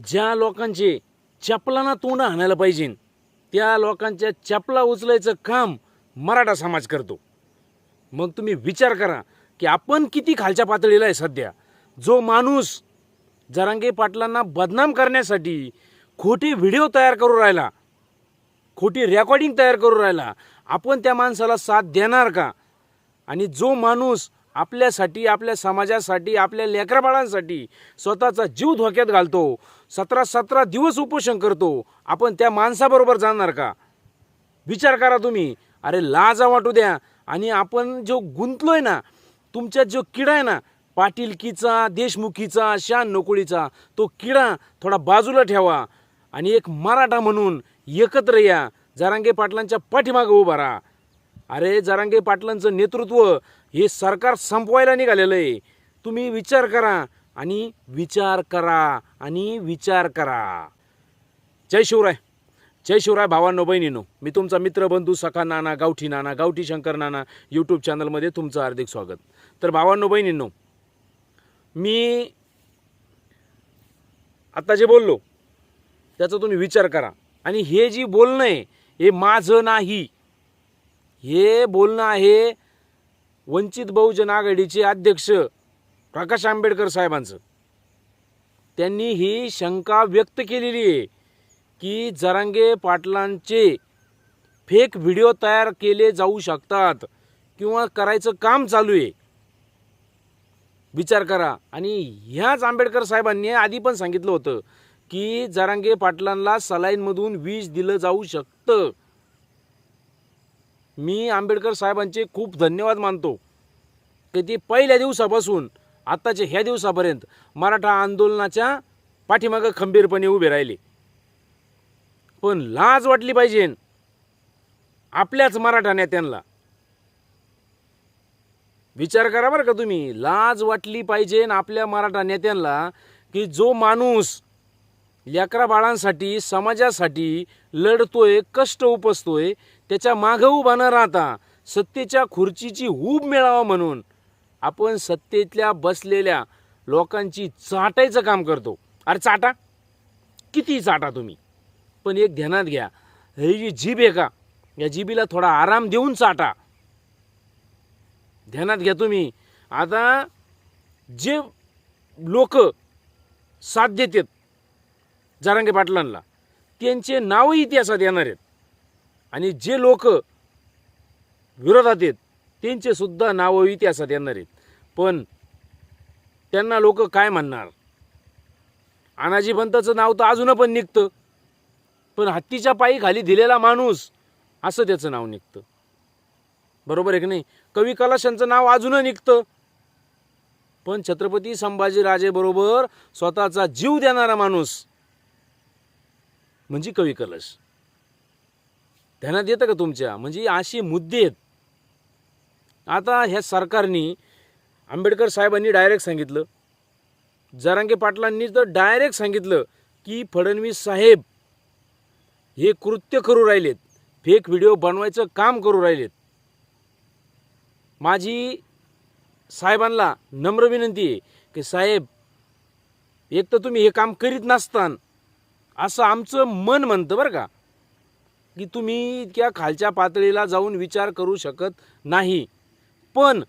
ज्या लोकांचे चपलांना तोंड आणायला पाहिजे त्या लोकांच्या चपला उचलायचं काम मराठा समाज करतो. मग तुम्ही विचार करा की आपण किती खालच्या पातळीला आहे सध्या? जो माणूस जरांगे पाटलांना बदनाम करण्यासाठी खोटे व्हिडिओ तयार करू राहिला खोटी रेकॉर्डिंग तयार करू राहिला आपण त्या माणसाला साथ देणार का? आणि जो माणूस आपल्यासाठी आपल्या समाजासाठी आपल्या लेकराबाळांसाठी स्वतःचा जीव धोक्यात घालतो. सतरा सतरा दिवस उपोषण करतो. आपण त्या माणसाबरोबर जाणार का? विचार करा तुम्ही. अरे लाजा वाटू द्या. आणि आपण जो गुंतलोय ना तुमच्या जो किडा आहे ना पाटीलकीचा देशमुखीचा शान नोकळीचा तो किडा थोडा बाजूला ठेवा. आणि एक मराठा म्हणून एकत्र या. जरांगे पाटलांच्या पाठीमागं उभा राहा. अरे जरांगे पाटलांचं नेतृत्व हे सरकार संपवायला निघालेलं आहे. तुम्ही विचार करा आणि विचार करा आणि विचार करा. जय शिवराय. जय शिवराय भावांनो बहिणीनो मी तुमचा मित्र बंधू सखा नाना गावठी नाना गावठी शंकर नाना यूट्यूब चॅनलमध्ये तुमचं हार्दिक स्वागत. तर भावांनो बहिणींनो मी आत्ता जे बोललो त्याचा तुम्ही विचार करा. आणि हे जी बोलणं आहे हे माझं नाही. हे बोलणं आहे वंचित बहुजन आघाडीचे अध्यक्ष प्रकाश आंबेडकर साहेबांचं. त्यांनी ही शंका व्यक्त केलेली आहे की जरांगे पाटलांचे फेक व्हिडिओ तयार केले जाऊ शकतात किंवा करायचं काम चालू आहे. विचार करा. आणि ह्याच आंबेडकर साहेबांनी आधी पण सांगितलं होतं की जरांगे पाटलांना सलाईनमधून विष दिलं जाऊ शकतं. मी आंबेडकर साहेबांचे खूप धन्यवाद मानतो की ते पहिल्या दिवसापासून आत्ताच्या ह्या दिवसापर्यंत मराठा आंदोलनाच्या पाठीमागं खंबीरपणे उभे राहिले. पण लाज वाटली पाहिजे. आपल्याच मराठा नेत्यांना. विचार करा बरं का तुम्ही. लाज वाटली पाहिजे आपल्या मराठा नेत्यांना की जो माणूस लेकरा बाळांसाठी समाजासाठी लढतोय कष्ट उपसतोय त्याच्या मागं उभा न राहता सत्तेच्या खुर्चीची हूब मिळावा म्हणून आपण सत्तेतल्या बसलेल्या लोकांची चाटायचं काम करतो. अरे चाटा? किती चाटा तुम्ही. पण एक ध्यानात घ्या. ही जी जीभ आहे का या जीबीला थोडा आराम देऊन चाटा. ध्यानात घ्या तुम्ही. आता जे लोक साथ देतात जरांगे पाटलांना त्यांचे नावही इतिहासात येणार आहेत. आणि जे लोक विरोधात आहेत त्यांचेसुद्धा नावं इतिहासात येणार आहेत. पण त्यांना लोक काय म्हणणार? अनाजी पंताचं नाव तर अजून पण निघतं. पण हत्तीच्या पायी खाली दिलेला माणूस असं त्याचं नाव निघतं. बरोबर आहे की नाही? कवी कलाशांचं नाव अजूनही निघतं. पण छत्रपती संभाजीराजेबरोबर स्वतःचा जीव देणारा माणूस म्हणजे कवी कलश. ध्यानात येतं का तुमच्या? म्हणजे असे मुद्दे आहेत. आता ह्या सरकारने आंबेडकर साहेबांनी डायरेक्ट सांगितलं. जरांगे पाटलांनी तर डायरेक्ट सांगितलं की फडणवीस साहेब हे कृत्य करू राहिलेत. फेक व्हिडिओ बनवायचं काम करू राहिलेत. माझी साहेबांना नम्र विनंती आहे की साहेब एक तर तुम्ही हे काम करीत नसतान असं आमचं मन म्हणतं बरं का. की तुम्ही इतक्या खालच्या पातळीला जाऊन विचार करू शकत नाही. पण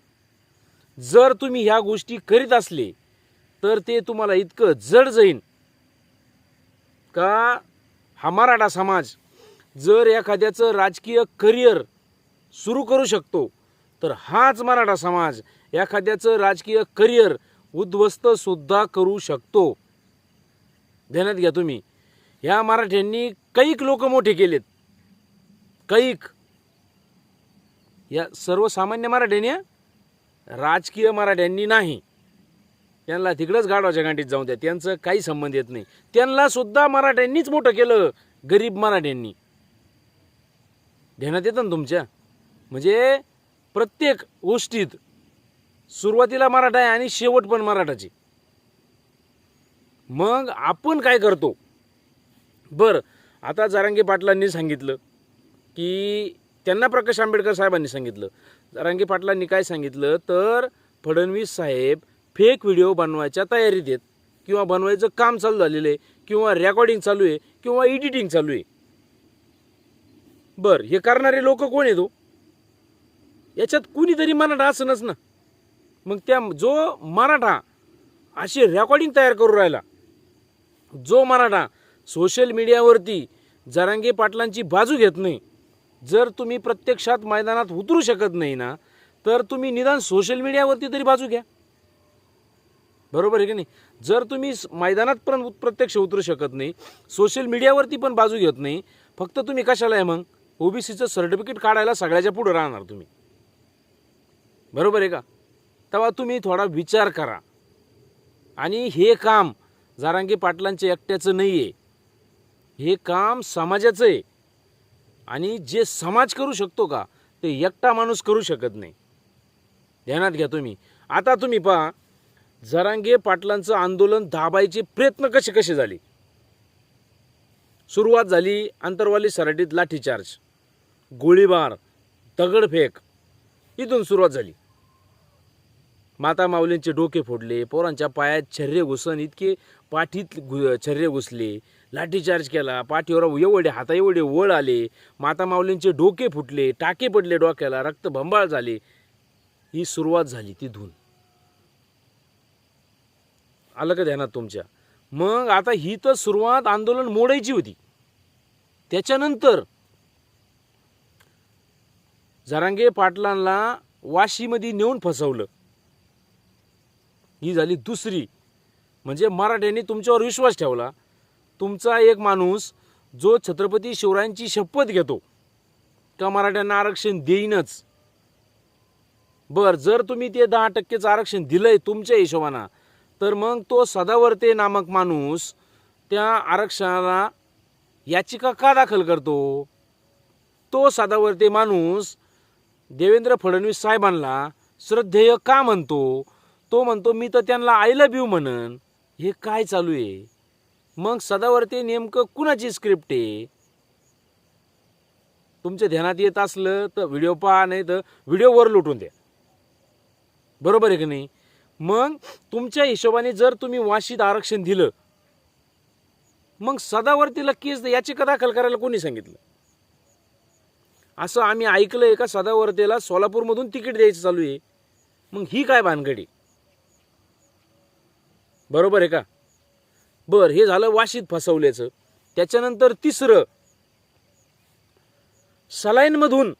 जर तुम्ही ह्या गोष्टी करीत असले तर ते तुम्हाला इतकं जड जाईन. का? हा मराठा समाज जर एखाद्याचं राजकीय करिअर सुरू करू शकतो तर हाच मराठा समाज एखाद्याचं राजकीय करिअर उद्ध्वस्त सुद्धा करू शकतो. ध्यानात घ्या तुम्ही. ह्या मराठ्यांनी कैक लोक मोठे केलेत. कैक। या सर्वसामान्य मराठ्यांनी राजकीय मराठ्यांनी नाही. त्यांना तिकडंच गाडवाच्या गांठीत जाऊन द्या. त्यांचं काही संबंध येत नाही. त्यांना सुद्धा मराठ्यांनीच मोठं केलं गरीब मराठ्यांनी. ध्यानात येतं ना तुमच्या? म्हणजे प्रत्येक गोष्टीत सुरुवातीला मराठा आहे आणि शेवट पण मराठाची. मग आपण काय करतो? बरं आता जारांगी पाटलांनी सांगितलं की त्यांना प्रकाश आंबेडकर साहेबांनी सांगितलं. जारांगे पाटलांनी काय सांगितलं? तर फडणवीस साहेब फेक व्हिडिओ बनवायच्या तयारीत आहेत. किंवा बनवायचं काम चालू झालेलं आहे. किंवा रेकॉर्डिंग चालू आहे. किंवा एडिटिंग चालू आहे. बरं हे करणारे लोक कोण आहेत हो? याच्यात कुणीतरी मराठा असणच ना. मग त्या जो मराठा अशी रेकॉर्डिंग तयार करू राहिला जो मराठा सोशल मीडियावरती जरांगे पाटलांची बाजू घेत नाही जर तुम्ही प्रत्यक्षात मैदानात उतरू शकत नाही ना तर तुम्ही निदान सोशल मीडियावरती तरी बाजू घ्या. बरोबर आहे की नाही? जर तुम्ही मैदानात पण प्रत्यक्ष उतरू शकत नाही सोशल मीडियावरती पण बाजू घेत नाही फक्त तुम्ही कशाला आहे मग? ओबीसीचं सर्टिफिकेट काढायला सगळ्याच्या पुढे राहणार तुम्ही. बरोबर आहे का? तेव्हा तुम्ही थोडा विचार करा. आणि हे काम जारांगे पाटलांच्या एकट्याचं नाही आहे हे काम समाजाचं आहे. आणि जे समाज करू शकतो का ते एकटा माणूस करू शकत नाही. ध्यानात घ्या तुम्ही. आता तुम्ही पहा जरांगे पाटलांचं आंदोलन दाबायचे प्रयत्न कसे कसे झाले? सुरुवात झाली आंतरवाली सराटीत लाठीचार्ज गोळीबार दगडफेक इथून सुरुवात झाली. माता माऊलींचे डोके फोडले पोरांच्या पायात छर्रे घुसन इतके पाठीत घु छर्रे घुसले लाठीचार्ज केला पाठीवर एवढे हाता एवढे वळ आले माता माऊलींचे डोके फुटले टाके पडले डोक्याला रक्त भंबाळ झाले. ही सुरुवात झाली ती धून आलं का ध्यानात तुमच्या? मग आता ही तर सुरुवात आंदोलन मोडायची होती. त्याच्यानंतर जरांगे पाटलांना वाशीमध्ये नेऊन फसवलं. ही झाली दुसरी. म्हणजे मराठ्यांनी तुमच्यावर विश्वास ठेवला. तुमचा एक माणूस जो छत्रपती शिवरायांची शपथ घेतो का मराठ्यांना आरक्षण देईनच? बर जर तुम्ही ते दहा टक्केचं आरक्षण दिलंय तुमच्या हिशोबानं तर मग तो सदावर्ते नामक माणूस त्या आरक्षणाला याचिका का दाखल करतो? तो सदावर्ते माणूस देवेंद्र फडणवीस साहेबांना श्रद्धेय का म्हणतो? तो म्हणतो मी तर त्यांना आय लव्ह यू म्हणन. हे काय चालू आहे? मग सदावर्ती नेमकं कुणाची स्क्रिप्ट आहे? तुमच्या ध्यानात येत असलं तर व्हिडिओ पहा नाही तर व्हिडिओवर लुटून द्या. बरोबर आहे की नाही? मग तुमच्या हिशोबाने जर तुम्ही वाशीत आरक्षण दिलं मग सदावर्तीला केस याची दाखल करायला कोणी सांगितलं? असं आम्ही ऐकलंय का सदावर्तीला सोलापूरमधून तिकीट द्यायचं चालू आहे. मग ही काय भानगडी? बरोबर आहे का? बर हे झालं वाशीत फसवल्याचं. त्याच्यानंतर तिसरं सलाईनमधून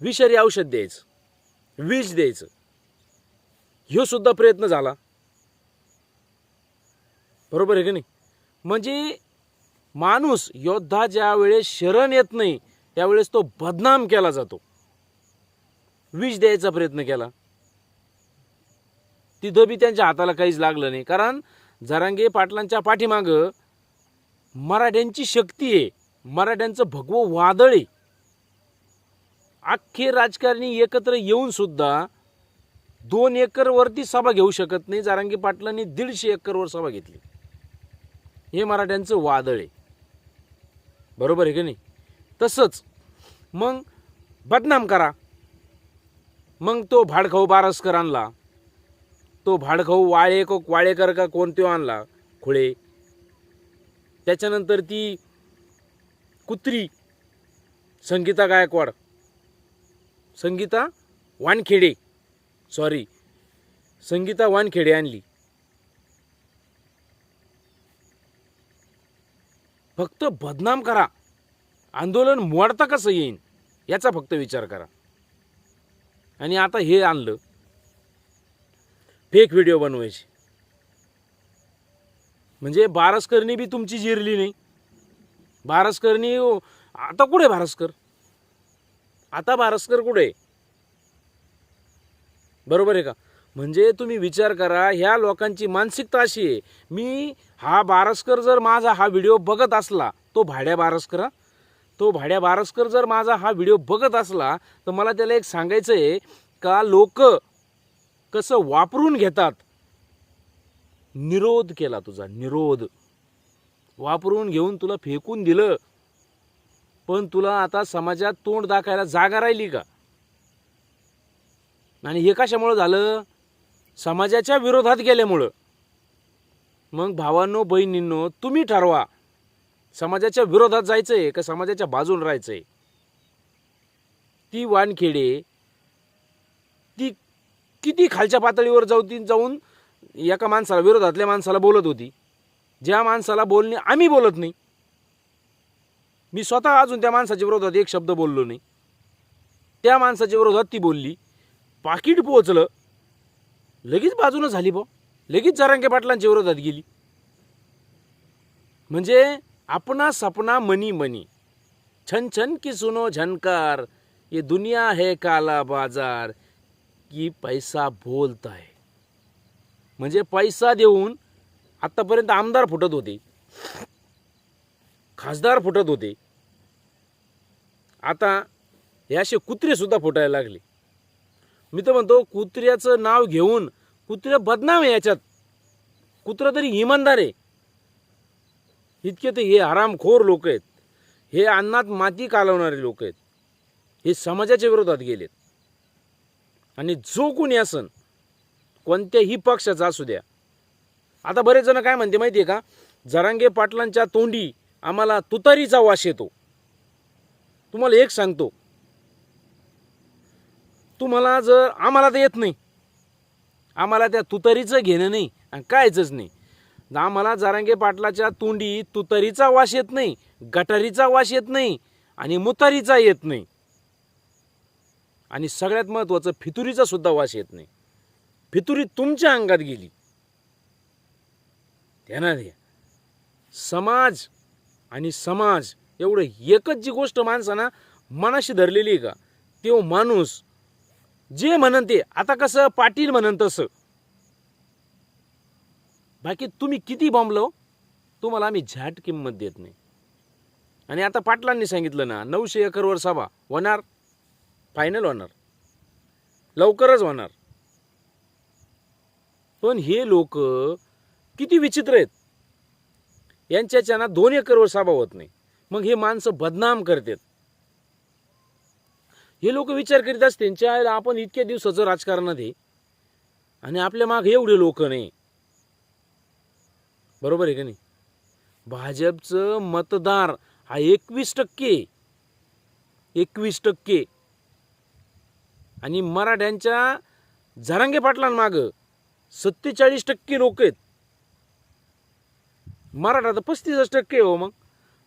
विषारी औषध द्यायचं विष द्यायचं. ह्यो सुद्धा प्रयत्न झाला. बरोबर आहे की नाही? म्हणजे माणूस योद्धा ज्या वेळेस शरण येत नाही त्यावेळेस तो बदनाम केला जातो. विष द्यायचा प्रयत्न केला. तिथं बी त्यांच्या हाताला काहीच लागलं नाही. कारण झरांगे पाटलांच्या पाठीमागं मराठ्यांची शक्ती आहे. मराठ्यांचं भगवं वादळ आहे. अख्खे राजकारणी एकत्र येऊन सुद्धा दोन एकरवरती सभा घेऊ शकत नाही. जारांगी पाटलांनी दीडशे एकरवर सभा घेतली. हे मराठ्यांचं वादळ आहे. बरोबर आहे की नाही? तसंच मग बदनाम करा. मग तो भाडखाऊ बारसकर आणला. तो भाडखाऊ वाळे को वाळेकर का कोणते आणला? खुळे. त्याच्यानंतर ती कुत्री संगीता गायकवाड. संगीता वानखेडे. सॉरी संगीता वानखेडे आणली. फक्त बदनाम करा. आंदोलन मोडता कसं येईन? याचा फक्त विचार करा. आणि आता हे आणलं. फेक व्हिडिओ बनवायचे. म्हणजे बारसकरनी बी तुमची जिरली नाही. बारसकरनी आता कुठे बारसकर? आता बारसकर कुठे? बरोबर आहे का? म्हणजे तुम्ही विचार करा ह्या लोकांची मानसिकता अशी आहे. मी हा बारसकर जर माझा हा व्हिडिओ बघत असला तो भाड्या बारसकर तो भाड्या बारसकर जर माझा हा व्हिडिओ बघत असला तर मला त्याला एक सांगायचं आहे का लोक कसं वापरून घेतात? निरोध केला तुझा निरोध. वापरून घेऊन तुला फेकून दिलं. पण तुला आता समाजात तोंड दाखायला जागा राहिली का? आणि हे कशामुळं झालं? समाजाच्या विरोधात गेल्यामुळं. मग भावांनो बहिणींनो तुम्ही ठरवा. समाजाच्या विरोधात जायचंय का समाजाच्या बाजूला राहायचंय? ती वानखेडे किती खालच्या पातळीवर जाऊ ती जाऊन एका माणसाला विरोधातल्या माणसाला बोलत होती. ज्या माणसाला बोलणे आम्ही बोलत नाही. मी स्वतः अजून त्या माणसाच्या विरोधात एक शब्द बोललो नाही. त्या माणसाच्या विरोधात ती बोलली पाकिट पोहोचलं. लगेच बाजूनं झाली बा. लगेच जरांगे पाटलांच्या विरोधात गेली. म्हणजे अपना सपना मनी मनी. छन छन की सुनो झनकार ये दुनिया है काला बाजार. की पैसा बोलता है म्हणजे पैसा देऊन आतापर्यंत आमदार फुटत होते. खासदार फुटत होते. आता हे असे कुत्रे सुद्धा फुटायला लागले. मी तर म्हणतो कुत्र्याचं नाव घेऊन कुत्रे बदनाम आहे याच्यात. कुत्रं तरी इमानदार आहे. इतके ते हे हरामखोर लोक आहेत. हे अन्नात माती कालवणारे लोक आहेत. हे समाजाच्या विरोधात गेलेत. आणि जो कोणी असन कोणत्याही पक्षाचा असू द्या. आता बरेच जण काय म्हणते माहिती आहे का? जरांगे पाटलांच्या तोंडी आम्हाला तुतारीचा वास येतो. तुम्हाला एक सांगतो. तुम्हाला जर आम्हाला तर येत नाही. आम्हाला त्या तुतारीचं घेणं नाही आणि कायचंच नाही. आम्हाला जारांगे पाटलाच्या तोंडी तुतारीचा वास येत नाही गटारीचा वास येत नाही आणि मुतारीचा येत नाही. आणि सगळ्यात महत्त्वाचं फितुरीचा सुद्धा वास येत नाही. फितुरी तुमच्या अंगात गेली. त्यांना घ्या. समाज आणि समाज एवढं एकच जी गोष्ट माणसानं मनाशी धरलेली आहे का? तो माणूस जे म्हणन ते आता कसं पाटील म्हणन तसं. बाकी तुम्ही किती बॉम्बलो हो? तुम्हाला आम्ही झॅट किंमत देत नाही. आणि आता पाटलांनी सांगितलं ना नऊशे एकरवर सभा होणार. फायनल होणार. लवकरच होणार. पण हे लोक किती विचित्र आहेत. यांच्याच्या ना दोन एकरवर साभा होत नाही. मग हे माणसं बदनाम करतात. हे लोक विचार करीत असते त्यांच्या आपण इतक्या दिवसाचं राजकारणात आहे आणि आपल्या मागे एवढे लोक नाही. बरोबर आहे का नाही? भाजपचं मतदार हा एकवीस टक्के एकवीस टक्के. आणि मराठ्यांच्या झरांगे पाटलांमागं सत्तेचाळीस टक्के लोक आहेत. मराठा तर पस्तीस टक्के हो मग.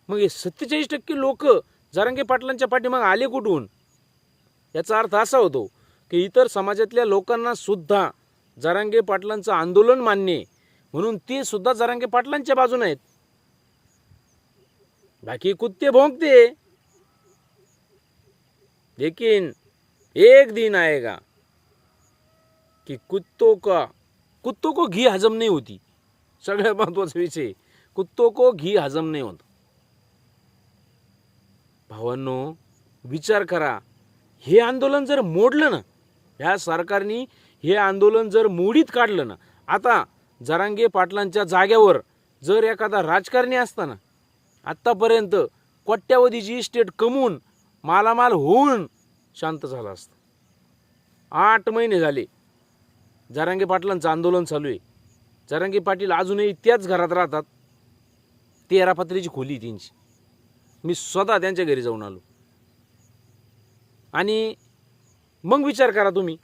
मग हे सत्तेचाळीस टक्के लोक जरांगे पाटलांच्या पाठीमाग आले कुठून? याचा अर्थ असा होतो की इतर समाजातल्या लोकांना सुद्धा जरांगे पाटलांचं आंदोलन मान्य म्हणून ते सुद्धा जारांगे पाटलांच्या बाजूने आहेत. बाकी कुत्ते भोंकते लेकिन एक दिन आएगा कि कुत्तों का कुत्तों को घी हजम नहीं होती। सगळ्यात महत्त्वाचा विषय कुत्तों को घी हजम नाही होत। भावांनो विचार करा हे आंदोलन जर मोडलं ना ह्या सरकारने हे आंदोलन जर मोडीत काढलं ना आता जरांगे पाटलांच्या जाग्यावर जर एखादा राजकारणी असताना आत्तापर्यंत कोट्यावधीची इस्टेट कमवून मालामाल होऊन शांत झाला असतं. आठ महिने झाले. जरांगे पाटलांचं आंदोलन चालू आहे. जरांगे पाटील अजूनही त्याच घरात राहतात. तेरा पत्रीची खोली आहे त्यांची. मी स्वतः त्यांच्या घरी जाऊन आलो. आणि मग विचार करा तुम्ही.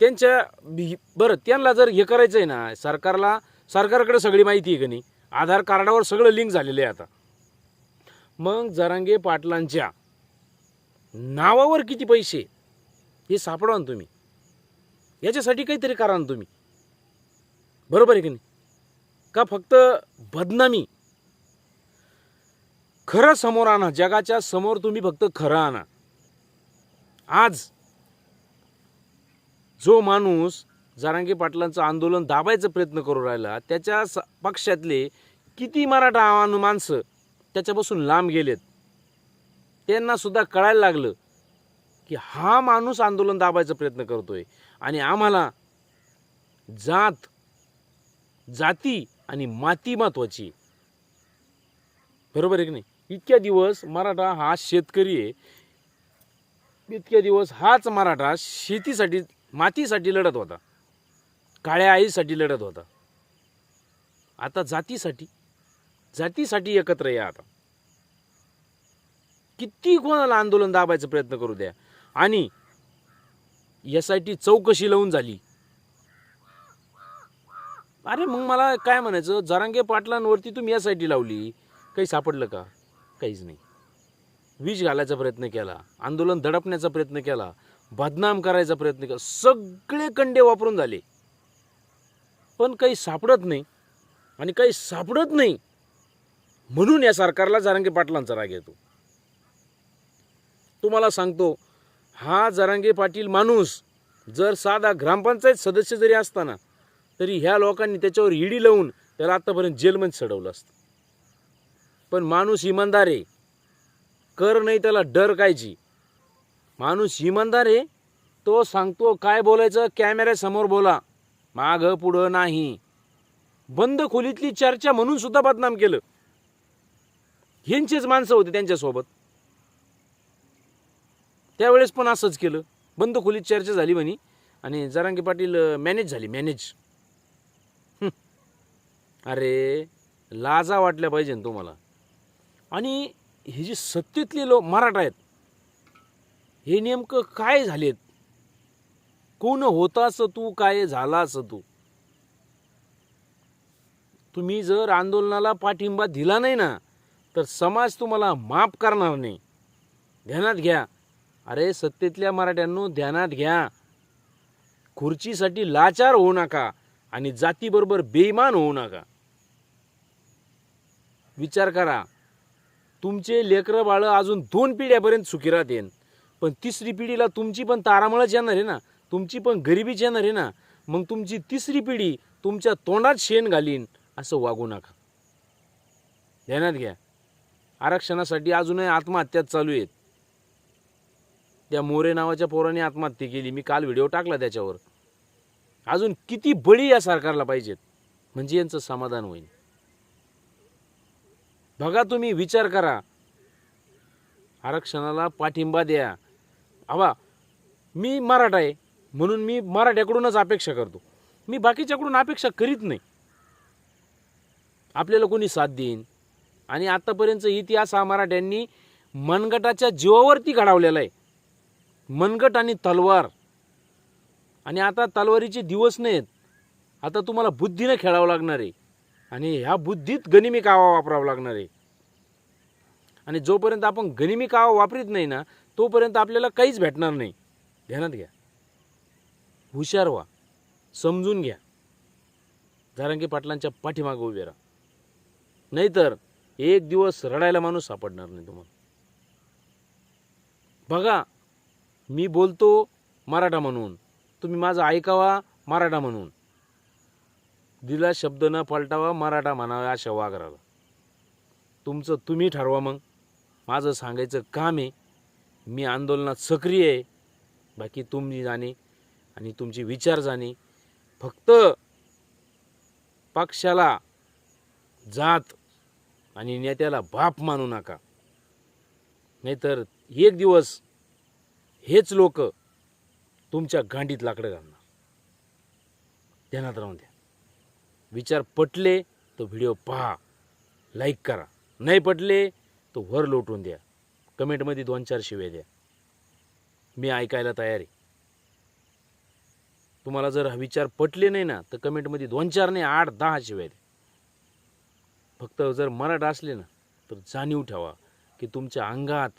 त्यांच्या भी- बरं त्यांना जर हे करायचं आहे ना सरकारला सरकारकडे सगळी माहिती आहे का नाही? आधार कार्डावर सगळं लिंक झालेलं आहे आता. मग जरांगे पाटलांच्या नावावर किती पैसे? हे सापडवा ना तुम्ही. याच्यासाठी काहीतरी करा ना तुम्ही. बरोबर आहे की नाही? का फक्त बदनामी? खरं समोर आणा जगाच्या समोर तुम्ही फक्त खरं आणा. आज जो माणूस जारांगे पाटलांचं आंदोलन दाबायचा प्रयत्न करू राहिला त्याच्या स- पक्षातले किती मराठा आव्हान माणसं त्याच्यापासून लांब गेलेत? त्यांना सुद्धा कळायला लागलं की हा माणूस आंदोलन दाबायचा प्रयत्न करतोय. आणि आम्हाला जात जाती आणि माती महत्वाची. बरोबर आहे की नाही? इतक्या दिवस मराठा हा शेतकरी आहे. इतक्या दिवस हाच मराठा शेतीसाठी मातीसाठी लढत होता. काळ्या आईसाठी लढत होता. आता जातीसाठी जातीसाठी एकत्र या आता. किती कोणाला आंदोलन दाबायचा प्रयत्न करू द्या? आणि एस आय टी चौकशी लावून झाली. अरे मग मला काय म्हणायचं? जरांगे पाटलांवरती तुम्ही एस आय टी लावली. काही सापडलं का? काहीच नाही. विष घालायचा प्रयत्न केला. आंदोलन दडपण्याचा प्रयत्न केला. बदनाम करायचा प्रयत्न केला. सगळे कंडे वापरून झाले. पण काही सापडत नाही. आणि काही सापडत नाही. म्हणून या सरकारला जारंगे पाटलांचा राग येतो. तुम्हाला सांगतो हा जरांगे पाटील माणूस जर साधा ग्रामपंचायत सदस्य जरी असताना तरी ह्या लोकांनी त्याच्यावर ईडी लावून त्याला आत्तापर्यंत जेलमध्ये चढवलं असतं. पण माणूस इमानदार आहे. कर नाही त्याला डर कायची. माणूस इमानदार आहे तो सांगतो काय बोलायचं कॅमेऱ्यासमोर बोला. माग पुढं नाही. बंद खोलीतली चर्चा म्हणून सुद्धा बदनाम केलं. ह्यांचेच माणसं होते त्यांच्यासोबत. त्यावेळेस पण असंच केलं. बंद खोलीत चर्चा झाली म्हणे. आणि जरांगे पाटील मॅनेज झाली मॅनेज अरे लाजा वाटल्या पाहिजे ना तुम्हाला. आणि हे जे सत्तेतले लोक मराठा आहेत हे नेमकं काय झालेत? कोण होतास तू काय झालास तू? तुम्ही जर आंदोलनाला पाठिंबा दिला नाही ना तर समाज तुम्हाला माफ करणार नाही. ध्यानात घ्या. अरे सत्तेतल्या मराठ्यांनो ध्यानात घ्या. खुर्चीसाठी लाचार होऊ नका आणि जातीबरोबर बेईमान होऊ नका. विचार करा तुमचे लेकरं बाळं अजून दोन पिढ्यापर्यंत सुखीरात येईन पण तिसरी पिढीला तुमची पण तारामळच येणार आहे ना? तुमची पण गरिबीच येणार आहे ना? मग तुमची तिसरी पिढी तुमच्या तोंडात शेण घालीन असं वागू नका. ध्यानात घ्या. आरक्षणासाठी अजूनही आत्महत्याच चालू आहेत. त्या मोरे नावाच्या पोराने आत्महत्या केली. मी काल व्हिडिओ टाकला त्याच्यावर. अजून किती बळी या सरकारला पाहिजेत? म्हणजे यांचं समाधान होईल. बघा तुम्ही विचार करा. आरक्षणाला पाठिंबा द्या. अवा मी मराठा आहे म्हणून मी मराठ्याकडूनच अपेक्षा करतो. मी बाकीच्याकडून अपेक्षा करीत नाही. आपल्याला कोणी साथ देईन? आणि आतापर्यंत इतिहास हा मराठ्यांनी मनगटाच्या जीवावरती घडवलेला आहे. मनगट आणि तलवार. आणि आता तलवारीचे दिवस नाहीत. आता तुम्हाला बुद्धीनं खेळावं लागणार आहे. आणि ह्या बुद्धीत गनिमी कावा वापरावा लागणार आहे. आणि जोपर्यंत आपण गनिमी कावा वापरीत नाही ना तोपर्यंत आपल्याला काहीच भेटणार नाही. ध्यानात घ्या. हुशार व्हा. समजून घ्या. जारंगी पाटलांच्या पाठीमागं उभे राहा. नाहीतर एक दिवस रडायला माणूस सापडणार नाही तुम्हाला. बघा मी बोलतो मराठा म्हणून. तुम्ही माझं ऐकावा मराठा म्हणून. दिला शब्द न पलटावा मराठा म्हणावा अशा वागराला तुमचं तुम्ही ठरवा मग. माझं सांगायचं काम आहे. मी आंदोलनात सक्रिय आहे. बाकी तुम्ही जाणे आणि तुमचे विचार जाणे. फक्त पक्षाला जात आणि नेत्याला बाप मानू नका. नाहीतर एक दिवस हेच लोक तुमच्या गांडीत लाकडं घालणार. ध्यानात राहून द्या. विचार पटले तर व्हिडिओ पहा. लाईक करा. नाही पटले तर वर लोटून द्या. कमेंटमध्ये दोन चार शिवे द्या. मी ऐकायला तयार आहे. तुम्हाला जर हा विचार पटले नाही ना तर कमेंटमध्ये दोन चार नाही आठ दहा शिवे द्या. फक्त जर मराठा असले ना तर जाणीव ठेवा की तुमच्या अंगात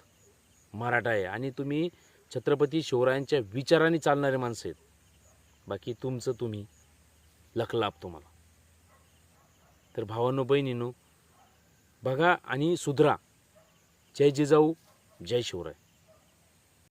मराठा आहे आणि तुम्ही छत्रपती शिवरायांच्या विचाराने चालणारे माणसं आहेत. बाकी तुमचं तुम्ही. लखलाप तुम्हाला तर भावांनो बहिणीनो बघा आणि सुधरा. जय जिजाऊ जय शिवराय.